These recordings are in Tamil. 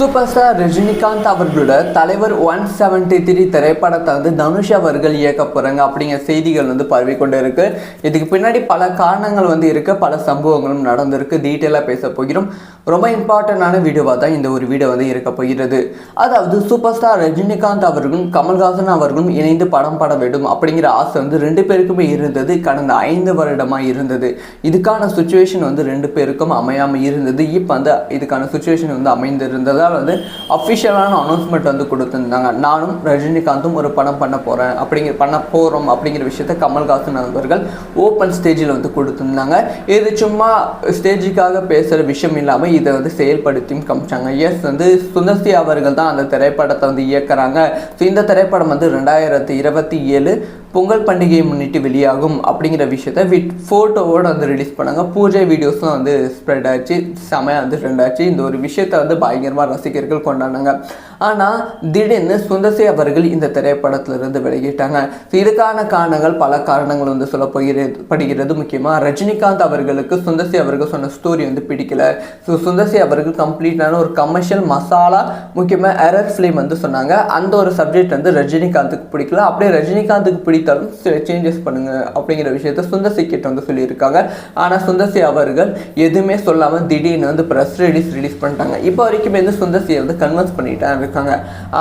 சூப்பர் ஸ்டார் ரஜினிகாந்த் அவர்களோட தலைவர் ஒன் செவன்டி த்ரீ திரைப்படத்தை வந்து தனுஷ் அவர்கள் இயக்க போகிறாங்க அப்படிங்கிற செய்திகள் வந்து பரவி கொண்டு இருக்கு. இதுக்கு பின்னாடி பல காரணங்கள் வந்து இருக்கு. பல சம்பவங்களும் நடந்திருக்கு. டீட்டெயிலாக பேச போகிறோம். ரொம்ப இம்பார்ட்டண்டான வீடியோவாக தான் இந்த ஒரு வீடியோ வந்து இருக்க போகிறது. அதாவது சூப்பர் ஸ்டார் ரஜினிகாந்த் அவர்களும் கமல்ஹாசன் அவர்களும் இணைந்து படம் பட வேண்டும் அப்படிங்கிற ஆசை வந்து ரெண்டு பேருக்குமே இருந்தது. கடந்த ஐந்து வருடமாக இருந்தது. இதுக்கான சுச்சுவேஷன் வந்து ரெண்டு பேருக்கும் அமையாமல் இருந்தது. இப்போ வந்து இதுக்கான சுச்சுவேஷன் வந்து அமைந்திருந்ததால் வந்து அஃபிஷியலான அனௌன்ஸ்மெண்ட் வந்து கொடுத்துருந்தாங்க. நானும் ரஜினிகாந்தும் ஒரு படம் பண்ண போகிறேன் அப்படிங்கிற பண்ண போகிறோம் அப்படிங்கிற விஷயத்த கமல்ஹாசன் அவர்கள் ஓப்பன் ஸ்டேஜில் வந்து கொடுத்துருந்தாங்க. இது சும்மா ஸ்டேஜுக்காக பேசுகிற விஷயம் இல்லாமல் இதை வந்து செயல்படுத்தியும் காமிச்சாங்க. எஸ் வந்து சுந்தர்சி அவர்கள் தான் அந்த திரைப்படத்தை வந்து இயக்குறாங்க. ஸோ இந்த திரைப்படம் வந்து ரெண்டாயிரத்தி இருபத்தி ஏழு பொங்கல் பண்டிகையை முன்னிட்டு வெளியாகும் அப்படிங்கிற விஷயத்த வித் ஃபோட்டோவோடு வந்து ரிலீஸ் பண்ணாங்க. பூஜை வீடியோஸும் வந்து ஸ்ப்ரெட் ஆச்சு. செமையாக வந்து ட்ரெண்ட் ஆச்சு. இந்த ஒரு விஷயத்தை வந்து பயங்கரமாக ரசிகர்கள் கொண்டாடினாங்க. ஆனால் திடீர்னு சுந்தர்சி அவர்கள் இந்த திரைப்படத்திலிருந்து விலகிட்டாங்க ஸோ இதுக்கான காரணங்கள் பல காரணங்கள் வந்து சொல்ல போகிறது படுகிறது. முக்கியமாக ரஜினிகாந்த் அவர்களுக்கு சுந்தர்சி அவர்கள் சொன்ன ஸ்டோரி வந்து பிடிக்கல. ஸோ சுந்தர்சி அவர்கள் கம்ப்ளீட்டான ஒரு கமர்ஷியல் மசாலா முக்கியமாக எரர் ஃபிலிம் வந்து சொன்னாங்க. அந்த ஒரு சப்ஜெக்ட் வந்து ரஜினிகாந்துக்கு பிடிக்கல. அப்படியே ரஜினிகாந்துக்கு பிடித்தாலும் சில சேஞ்சஸ் பண்ணுங்க அப்படிங்கிற விஷயத்த சுந்தசி கிட்ட வந்து சொல்லியிருக்காங்க. ஆனால் சுந்தர்சி அவர்கள் எதுவுமே சொல்லாமல் திடீர்னு வந்து ப்ரெஸ் ரிலீஸ் ரிலீஸ் பண்ணிட்டாங்க. இப்போ வரைக்கும் வந்து சுந்தசியை வந்து கன்வின்ஸ் பண்ணிட்டு இருக்காங்க.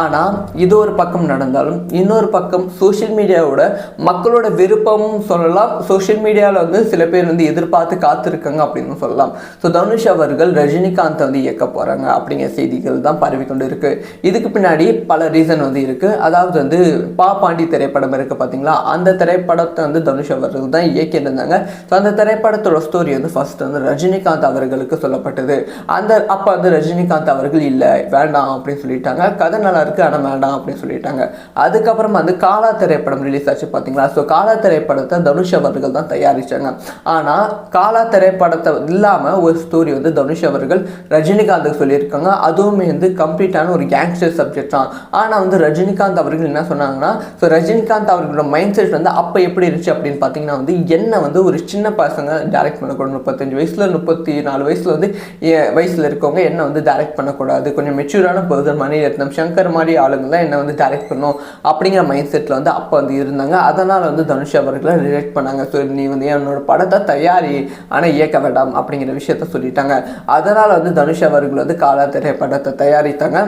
ஆனால் இது ஒரு பக்கம் நடந்தாலும் இன்னொரு பக்கம் சோஷியல் மீடியாவோட மக்களோட விருப்பமும் சொல்லலாம். சோஷியல் மீடியாவில் வந்து சில பேர் வந்து எதிர்பார்த்து காத்திருக்காங்க அப்படின்னு சொல்லலாம். ஸோ தனுஷ் அவர்கள் ரஜினிகாந்த் வந்து இயக்க போகிறாங்க அப்படிங்கிற செய்திகள் தான் பரவி கொண்டு இருக்கு இதுக்கு பின்னாடி பல ரீசன் வந்து இருக்கு. அதாவது வந்து பா பாண்டி திரைப்படம் இருக்கு பார்த்தீங்களா அந்த திரைப்படத்தை வந்து தனுஷ் அவர்கள் தான் இயக்கியிருந்தாங்க. ஸோ அந்த திரைப்படத்தோட ஸ்டோரி வந்து ஃபர்ஸ்ட் வந்து ரஜினிகாந்த் அவர்களுக்கு சொல்லப்பட்டது. அந்த அப்போ வந்து ரஜினிகாந்த் அவர்கள் இல்லை வேண்டாம் அப்படின்னு சொல்லிட்டாங்க. கதை நல்லா இருக்கு ஆனால் வேண்டாம் அப்படின்னு சொல்லிட்டாங்க. அதுக்கப்புறம் வந்து காலா திரைப்படம் ரிலீஸ் ஆச்சு பார்த்தீங்களா? ஸோ காலா திரைப்படத்தை தனுஷ் அவர்கள் தான் தயாரிச்சாங்க. ஆனால் காலா திரைப்படத்தை இல்லாமல் ஒரு ஸ்டோரி வந்து தனுஷ் அவர்கள் ரஜினிகாந்துக்கு சொல்லியிருக்காங்க. அதுவுமே வந்து கம்ப்ளீட்டான ஒரு கேங்ஸ்டர் சப்ஜெக்ட் தான். ஆனால் வந்து ரஜினிகாந்த் அவர்கள் என்ன சொன்னாங்கன்னா ஸோ ரஜினிகாந்த் அவர்களோட மைண்ட் செட் வந்து அப்போ எப்படி இருந்துச்சு அப்படின்னு பார்த்தீங்கன்னா வந்து என்ன வந்து ஒரு சின்ன பசங்க டேரக்ட் பண்ணக்கூடாது. முப்பத்தஞ்சு வயசில் முப்பத்தி நாலு வயசில் வந்து எ- இருக்கவங்க என்ன வந்து டேரெக்ட் பண்ணக்கூடாது. கொஞ்சம் மெச்சூரான பர்சன் மணிரத்னம் சங்கர் மாதிரி ஆளுங்க தான் என்ன வந்து டேரக்ட் பண்ணும் அப்படிங்கிற மைண்ட் செட்டில் வந்து அப்போ வந்து இருந்தாங்க. அதனால் வந்து தனுஷ் அவர்களை ரிலேட் பண்ணாங்க. ஸோ நீ வந்து என்னோட படத்தை தயாரி ஆனால் இயக்க வேண்டாம் அப்படிங்கிற விஷயத்த சொல்லிட்டாங்க. அதனால் வந்து தனுஷ் அவர்கள் வந்து காலா திரைப்படத்தை தயாரித்தாங்க.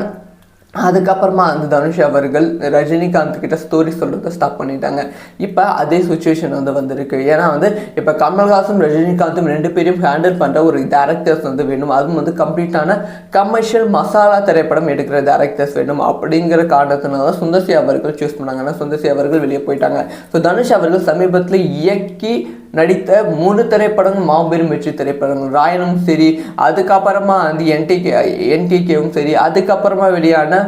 அதுக்கப்புறமா அந்த தனுஷ் அவர்கள் ரஜினிகாந்த் கிட்ட ஸ்டோரி சொல்கிறத ஸ்டாப் பண்ணிட்டாங்க. இப்போ அதே சுச்சுவேஷன் வந்து வந்திருக்கு. ஏன்னா வந்து இப்போ கமல்ஹாசன் ரஜினிகாந்தும் ரெண்டு பேரையும் ஹேண்டில் பண்ணுற ஒரு டேரக்டர்ஸ் வந்து வேணும். அதுவும் வந்து கம்ப்ளீட்டான கமர்ஷியல் மசாலா திரைப்படம் எடுக்கிற டேரக்டர்ஸ் வேணும் அப்படிங்கிற காரணத்தினால தான் சுந்தர்சி அவர்கள் சூஸ் பண்ணாங்க. ஆனால் சுந்தர்சி அவர்கள் வெளியே போயிட்டாங்க. ஸோ தனுஷ் அவர்கள் சமீபத்தில் இயக்கி நடித்த மூணு திரைப்படங்கள் மாபெரும் வெற்றி திரைப்படங்கள். ராயனும் சரி அதுக்கப்புறமா வந்து என்டிகே என்டிகேவும் சரி அதுக்கப்புறமா வெளியான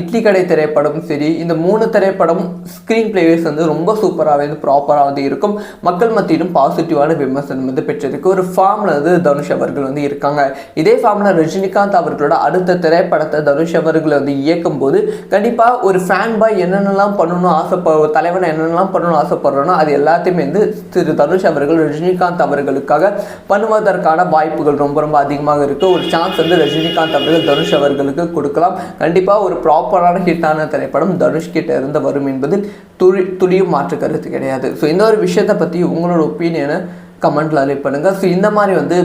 இட்லி கடை திரைப்படமும் சரி இந்த மூணு திரைப்படம் ஸ்க்ரீன் பிளேவேஸ் வந்து ரொம்ப சூப்பராக வந்து ப்ராப்பராக வந்து இருக்கும். மக்கள் மத்தியிலும் பாசிட்டிவான விமர்சனம் வந்து பெற்றிருக்கு. ஒரு ஃபார்மில் வந்து தனுஷ் அவர்கள் வந்து இருக்காங்க. இதே ஃபார்மில் ரஜினிகாந்த் அவர்களோட அடுத்த திரைப்படத்தை தனுஷ் அவர்கள் வந்து இயக்கும் போது கண்டிப்பாக ஒரு ஃபேன் பாய் என்னென்னலாம் பண்ணணும்னு ஆசைப்ப தலைவனை என்னென்னலாம் பண்ணணும்னு ஆசைப்படுறோன்னா அது எல்லாத்தையுமே வந்து திரு தனுஷ் அவர்கள் ரஜினிகாந்த் அவர்களுக்காக பண்ணுவதற்கான வாய்ப்புகள் ரொம்ப ரொம்ப அதிகமாக இருக்குது ஒரு சான்ஸ் வந்து ரஜினிகாந்த் அவர்கள் தனுஷ் அவர்களுக்கு கொடுக்கலாம். கண்டிப்பாக ஒரு ப்ராப்பரான ஹிட்டான திரைப்படம் தனுஷ் கிட்ட இருந்து வரும் என்பதில் துளி துளியும் மாற்று கருத்து கிடையாது. ஸோ இந்த ஒரு விஷயத்தை பற்றி உங்களோட ஒப்பீனியனை கமெண்ட்டில் அலைவ் பண்ணுங்கள் ஸோ இந்த மாதிரி வந்து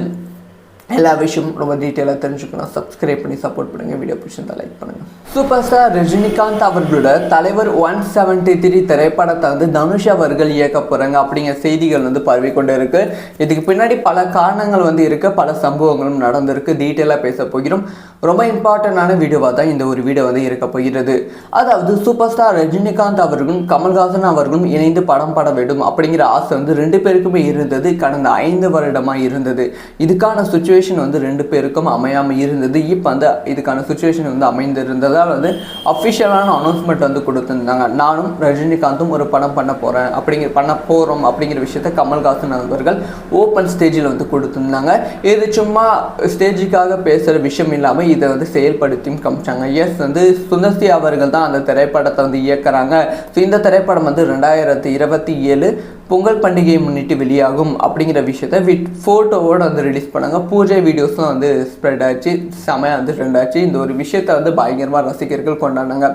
எல்லா விஷயமும் ரொம்ப டீட்டெயிலாக தெரிஞ்சுக்கணும். சப்ஸ்கிரைப் பண்ணி சப்போர்ட் பண்ணுங்கள் வீடியோ பிடிச்சிருந்தா லைக் பண்ணுங்கள் சூப்பர் ஸ்டார் ரஜினிகாந்த் அவர்களோட தலைவர் ஒன் செவன்டி த்ரீ திரைப்படத்தை வந்து தனுஷ் அவர்கள் இயக்க போகிறாங்க அப்படிங்கிற செய்திகள் வந்து பரவி கொண்டு இருக்கு. இதுக்கு பின்னாடி பல காரணங்கள் வந்து இருக்குது பல சம்பவங்களும் நடந்திருக்கு. டீட்டெயிலாக பேச போகிறோம். ரொம்ப இம்பார்ட்டண்ட்டான வீடியோவாக தான் இந்த ஒரு வீடியோ வந்து இருக்க போகிறது. அதாவது சூப்பர் ஸ்டார் ரஜினிகாந்த் அவர்களும் கமல்ஹாசன் அவர்களும் இணைந்து படம் பட வேண்டும் அப்படிங்கிற ஆசை வந்து ரெண்டு பேருக்குமே இருந்தது. கடந்த ஐந்து வருடமாக இருந்தது. இதுக்கான சுச்சுவேஷன் வந்து ரெண்டு பேருக்கும் அமையாமல் இருந்தது. இப்போ அந்த இதுக்கான சுச்சுவேஷன் வந்து அமைந்திருந்ததால் வந்து அஃபிஷியலான அனௌன்ஸ்மெண்ட் வந்து கொடுத்துருந்தாங்க. நானும் ரஜினிகாந்தும் ஒரு படம் பண்ண போகிறேன் அப்படிங்கிற பண்ண போகிறோம் அப்படிங்கிற விஷயத்த கமல்ஹாசன் அவர்கள் ஓப்பன் ஸ்டேஜில் வந்து கொடுத்துருந்தாங்க. இது சும்மா ஸ்டேஜுக்காக பேசுகிற விஷயம் இல்லாமல் இதை வந்து செயல்படுத்தியும் காமிச்சாங்க. எஸ் வந்து சுந்தர்சி அவர்கள் தான் அந்த திரைப்படத்தை வந்து இயக்குறாங்க. ஸோ இந்த திரைப்படம் வந்து ரெண்டாயிரத்தி இருபத்தி ஏழு பொங்கல் பண்டிகையை முன்னிட்டு வெளியாகும் அப்படிங்கிற விஷயத்த வித் ஃபோட்டோவோடு வந்து ரிலீஸ் பண்ணாங்க. பூஜை வீடியோஸும் வந்து ஸ்ப்ரெட் ஆச்சு. செமையாக வந்து ட்ரெண்ட் ஆச்சு. இந்த ஒரு விஷயத்தை வந்து பயங்கரமாக ரசிகர்கள் கொண்டாடினாங்க.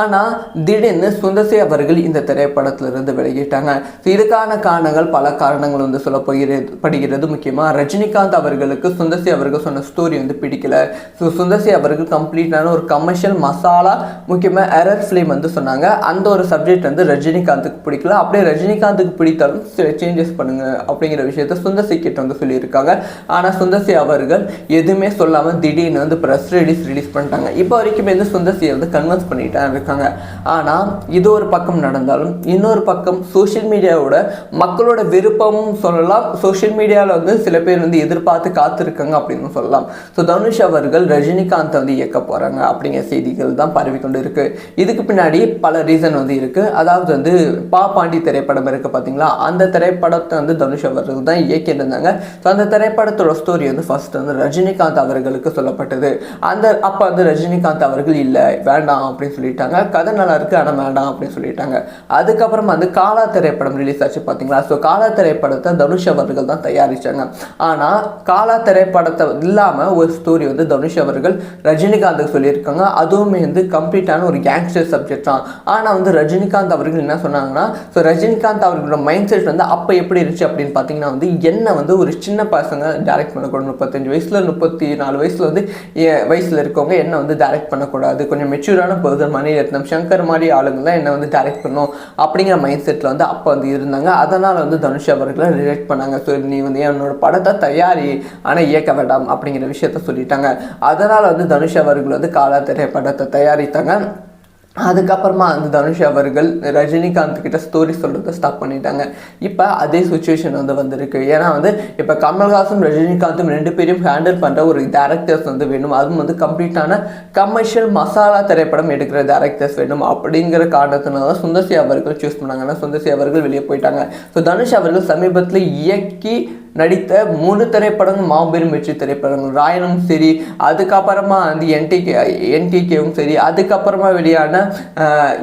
ஆனால் திடீர்னு சுந்தசி அவர்கள் இந்த திரைப்படத்திலிருந்து வெளியிட்டாங்க. ஸோ இதுக்கான காரணங்கள் பல காரணங்கள் வந்து சொல்ல போகிறது படுகிறது. முக்கியமாக ரஜினிகாந்த் அவர்களுக்கு சுந்தசி அவர்கள் சொன்ன ஸ்டோரி வந்து பிடிக்கல. ஸோ சுந்தசி அவர்கள் கம்ப்ளீட்டான ஒரு கமர்ஷியல் மசாலா முக்கியமாக எரர் ஃபிலிம் வந்து சொன்னாங்க. அந்த ஒரு சப்ஜெக்ட் வந்து ரஜினிகாந்துக்கு பிடிக்கல. அப்படியே ரஜினிகாந்துக்கு பிடித்தாலும் சில சேஞ்சஸ் பண்ணுங்க அப்படிங்கிற விஷயத்த சுந்தசி கிட்ட வந்து சொல்லியிருக்காங்க. ஆனால் சுந்தசி அவர்கள் எதுவுமே சொல்லாமல் திடீர்னு வந்து ப்ரெஸ் ரிலீஸ் ரிலீஸ் பண்ணிட்டாங்க. இப்போ வரைக்குமே வந்து சுந்தசியை வந்து கன்வின்ஸ் பண்ணிட்டாங்க. இருக்காங்க. ஆனால் இது ஒரு பக்கம் நடந்தாலும் இன்னொரு பக்கம் சோஷியல் மீடியாவோட மக்களோட விருப்பமும் சொல்லலாம். சோஷியல் மீடியாவில் வந்து சில பேர் வந்து எதிர்பார்த்து காத்திருக்காங்க அப்படின்னு சொல்லலாம். ஸோ தனுஷ் அவர்கள் ரஜினிகாந்த் வந்து இயக்க போகிறாங்க அப்படிங்கிற செய்திகள் தான் பரவி கொண்டு இருக்கு. இதுக்கு பின்னாடி பல ரீசன் வந்து இருக்குது அதாவது வந்து பா பாண்டி திரைப்படம் இருக்குது பார்த்தீங்களா அந்த திரைப்படத்தை வந்து தனுஷ் அவர்கள் தான் இயக்கியிருந்தாங்க. ஸோ அந்த திரைப்படத்தோட ஸ்டோரி வந்து ஃபர்ஸ்ட் வந்து ரஜினிகாந்த் அவர்களுக்கு சொல்லப்பட்டது. அந்த அப்போ வந்து ரஜினிகாந்த் அவர்கள் இல்லை வேண்டாம் அப்படின்னு சொல்லிட்டாங்க. கதை நல்லா இருக்குது ஆனால் வேண்டாம் அப்படின்னு சொல்லிட்டாங்க. அதுக்கப்புறம் வந்து காலா திரைப்படம் ரிலீஸ் ஆச்சு பார்த்தீங்களா ஸோ காலா திரைப்படத்தை தனுஷ் அவர்கள் தான் தயாரிச்சாங்க. ஆனால் காலா திரைப்படத்தை இல்லாமல் ஒரு ஸ்டோரி வந்து தனுஷ் அவர்கள் ரஜினிகாந்துக்கு சொல்லியிருக்காங்க. அதுவுமே வந்து கம்ப்ளீட்டான ஒரு கேங்ஸ்டர் சப்ஜெக்ட் தான். ஆனால் வந்து ரஜினிகாந்த் அவர்கள் என்ன சொன்னாங்கன்னா ஸோ ரஜினிகாந்த் அவர்களோட மைண்ட் செட் வந்து அப்போ எப்படி இருந்துச்சு அப்படின்னு பார்த்தீங்கன்னா வந்து என்ன வந்து ஒரு சின்ன பசங்க டேரக்ட் பண்ணக்கூடாது. முப்பத்தஞ்சு வயசில் முப்பத்தி நாலு வயசில் வந்து வயசில் இருக்கவங்க என்ன வந்து டேரக்ட் பண்ணக்கூடாது. கொஞ்சம் மெச்சூரான பர்சன் மணிரத்னம் சங்கர் மாதிரி ஆளுங்க தான் என்ன வந்து டேரக்ட் பண்ணும் அப்படிங்கிற மைண்ட் செட்டில் வந்து அப்போ வந்து இருந்தாங்க. அதனால் வந்து தனுஷ் அவர்களை ரிலேட் பண்ணாங்க. ஸோ நீ வந்து என்னோட படத்தை தயாரி ஆனால் இயக்க வேண்டாம் அப்படிங்கிற விஷயத்த சொல்லிட்டாங்க. அதனால் வந்து தனுஷ் அவர்கள் வந்து காலா திரைப்படத்தை தயாரித்தாங்க. அதுக்கப்புறமா அந்த தனுஷ் அவர்கள் ரஜினிகாந்த் கிட்ட ஸ்டோரி சொல்கிறத ஸ்டாப் பண்ணிட்டாங்க. இப்போ அதே சுச்சுவேஷன் வந்து வந்திருக்கு. ஏன்னா வந்து இப்போ கமல்ஹாசன் ரஜினிகாந்தும் ரெண்டு பேரையும் ஹேண்டில் பண்ணுற ஒரு டேரக்டர்ஸ் வந்து வேணும். அதுவும் வந்து கம்ப்ளீட்டான கமர்ஷியல் மசாலா திரைப்படம் எடுக்கிற டேரக்டர்ஸ் வேணும் அப்படிங்கிற காரணத்தினால தான் சுந்தர்சி அவர்கள் சூஸ் பண்ணாங்கன்னா சுந்தர்சி அவர்கள் வெளியே போயிட்டாங்க. ஸோ தனுஷ் அவர்கள் சமீபத்தில் இயக்கி நடித்த மூணு திரைப்படங்கள் மாபெரும் வெற்றி திரைப்படங்கள். ராயனும் சரி அதுக்கப்புறமா வந்து என்டிகே என்டிகேவும் சரி அதுக்கப்புறமா வெளியான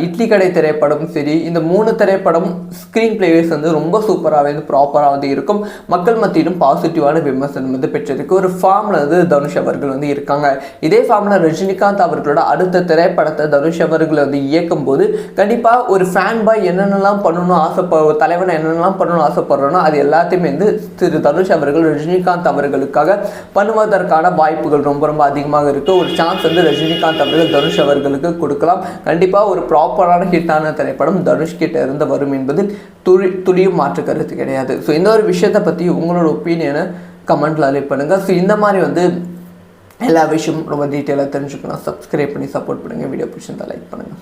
இட்லி கடை திரைப்படமும் சரி இந்த மூணு திரைப்படம் ஸ்க்ரீன் பிளேஸ் வந்து ரொம்ப சூப்பராக வந்து ப்ராப்பராக வந்து இருக்கும். மக்கள் மத்தியிலும் பாசிட்டிவான விமர்சனம் வந்து பெற்றிருக்கு. ஒரு ஃபார்மில் வந்து தனுஷ் அவர்கள் வந்து இருக்காங்க. இதே ஃபார்மில் ரஜினிகாந்த் அவர்களோட அடுத்த திரைப்படத்தை தனுஷ் அவர்கள் வந்து இயக்கும் போது கண்டிப்பாக ஒரு ஃபேன் பாய் என்னென்னலாம் பண்ணணும் ஆசைப்ப தலைவனை என்னென்னலாம் பண்ணணும்னு ஆசைப்படுறோன்னா அது எல்லாத்தையுமே வந்து திரு தனுஷ் அவர்கள் ரஜினிகாந்த் அவர்களுக்காக பண்ணுவதற்கான வாய்ப்புகள் ரொம்ப ரொம்ப அதிகமாக இருக்குது ஒரு சான்ஸ் வந்து ரஜினிகாந்த் அவர்கள் தனுஷ் அவர்களுக்கு கொடுக்கலாம். கண்டிப்பாக ஒரு ப்ராப்பரான ஹிட்டான திரைப்படம் தனுஷ் கிட்ட இருந்து வரும் என்பதில் துளி துளியும் மாற்று கருத்து கிடையாது. ஸோ இந்த ஒரு விஷயத்தை பற்றி உங்களோட ஒப்பீனியனை கமெண்ட்டில் அலி பண்ணுங்கள் ஸோ இந்த மாதிரி வந்து எல்லா விஷயமும் ரொம்ப டீட்டெயிலாக தெரிஞ்சுக்கணும். சப்ஸ்கிரைப் பண்ணி சப்போர்ட் பண்ணுங்கள் வீடியோ பிடிச்சிருந்தா லைக் பண்ணுங்கள்